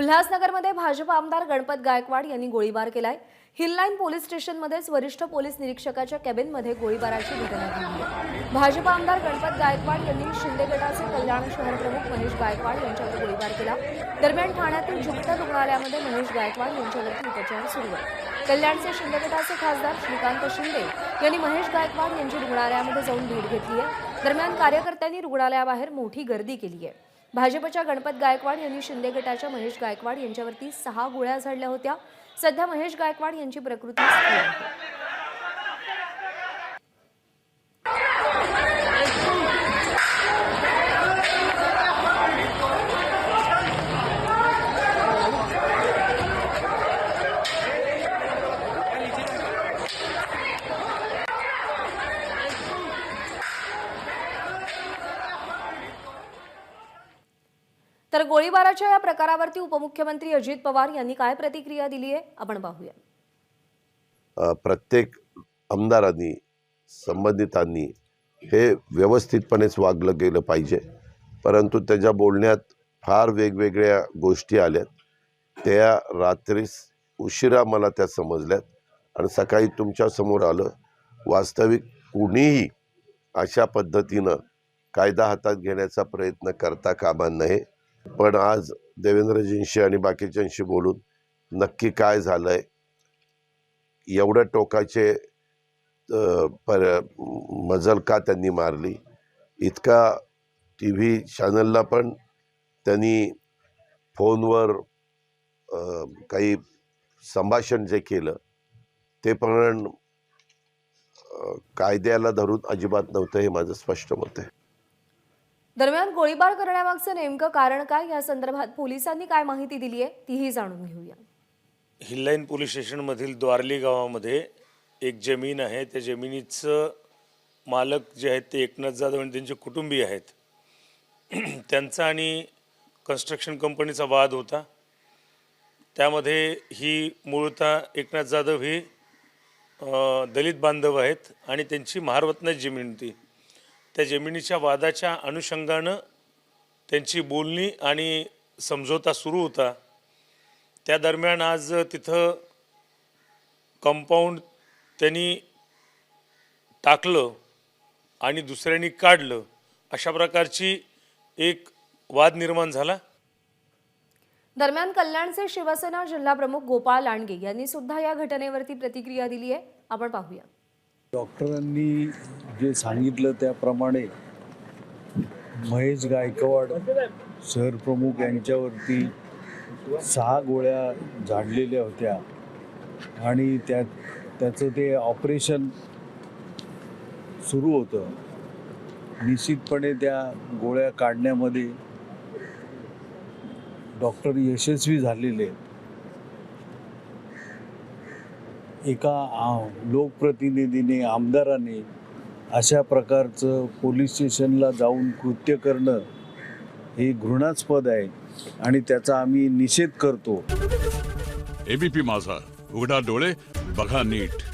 उल्हासनगरमध्ये भाजप आमदार गणपत गायकवाड यांनी गोळीबार केलाय. हिललाईन पोलीस स्टेशनमध्येच वरिष्ठ पोलीस निरीक्षकाच्या कॅबिनमध्ये गोळीबाराची घटना घडली. भाजप आमदार गणपत गायकवाड यांनी शिंदे गटाचे कल्याण शहर प्रमुख महेश गायकवाड यांच्यावर गोळीबार केला. दरम्यान ठाण्यातील जुपिटर रुग्णालयामध्ये महेश गायकवाड यांच्यावरती उपचार सुरू आहे कल्याणचे शिंदे गटाचे खासदार श्रीकांत शिंदे यांनी महेश गायकवाड यांची रुग्णालयामध्ये जाऊन भेट घेतली आहे. दरम्यान कार्यकर्त्यांनी रुग्णालयाबाहेर मोठी गर्दी केली आहे. भाजपच्या गणपत गायकवाड यांनी शिंदे गटाच्या महेश गायकवाड यांच्यावरती सहा गोळ्या झाडल्या होत्या. सध्या महेश गायकवाड यांची प्रकृती तर गोळीबाराच्या या प्रकारावरती उपमुख्यमंत्री अजित पवार यांनी काय प्रतिक्रिया दिली आहे? आपण पाहूया. प्रत्येक आमदारांनी संबंधितांनी हे व्यवस्थितपणेच वागलं गेलं पाहिजे. परंतु त्याच्या बोलण्यात फार वेगवेगळ्या गोष्टी आल्यात. त्या रात्रीस उशिरा मला त्या समजल्यात. आणि सकाळी तुमच्यासमोर आलं वास्तविक कुणीही अशा पद्धतीनं कायदा हातात घेण्याचा प्रयत्न करता कामा नये. पण आज देवेंद्रजींशी आणि बाकीच्यांशी बोलून नक्की काय झालंय? एवढ्या टोकाचे पर मजल का त्यांनी मारली? इतका टी व्ही चॅनलला पण त्यांनी फोनवर काही संभाषण जे केलं ते पण कायद्याला धरून अजिबात नव्हतं हे माझं स्पष्ट मत आहे. दरम्यान गोळीबार करण्यामागचं नेमकं कारण काय? या संदर्भात पोलिसांनी काय माहिती दिली आहे? तीही जाणून घेऊया. हिल्लाईन पोलीस स्टेशनमधील द्वारली गावामध्ये एक जमीन आहे. त्या जमिनीचं मालक जे आहेत ते एकनाथ जाधव आणि त्यांचे कुटुंबीय आहेत. त्यांचा आणि कन्स्ट्रक्शन कंपनीचा वाद होता. त्यामध्ये ही मूळतः एकनाथ जाधव ही दलित बांधव आहेत आणि त्यांची महारवतनाच जमीन होती. त्या जमिनीच्या वादाच्या अनुषंगानं त्यांची बोलणी आणि समझोता सुरू होता. त्या दरम्यान आज तिथं कंपाऊंड त्यांनी टाकलं आणि दुसऱ्यांनी काढलं. अशा प्रकारची एक वाद निर्माण झाला. दरम्यान कल्याणचे शिवसेना जिल्हा प्रमुख गोपाळ लांडगे यांनी सुद्धा या घटनेवरती प्रतिक्रिया दिली आहे आपण पाहूया. डॉक्टरांनी जे सांगितलं त्याप्रमाणे महेश गायकवाड शहर प्रमुख यांच्यावरती सहा गोळ्या झाडलेल्या होत्या आणि त्या त्याचं ते ऑपरेशन सुरू होतं निश्चितपणे त्या गोळ्या काढण्यामध्ये डॉक्टर यशस्वी झालेले आहेत. एका लोकप्रतिनिधीने आमदाराने अशा प्रकारचं पोलीस स्टेशनला जाऊन कृत्य करणं हे घृणास्पद आहे आणि त्याचा आम्ही निषेध करतो. एबीपी माझा उघडा डोळे बघा नीट.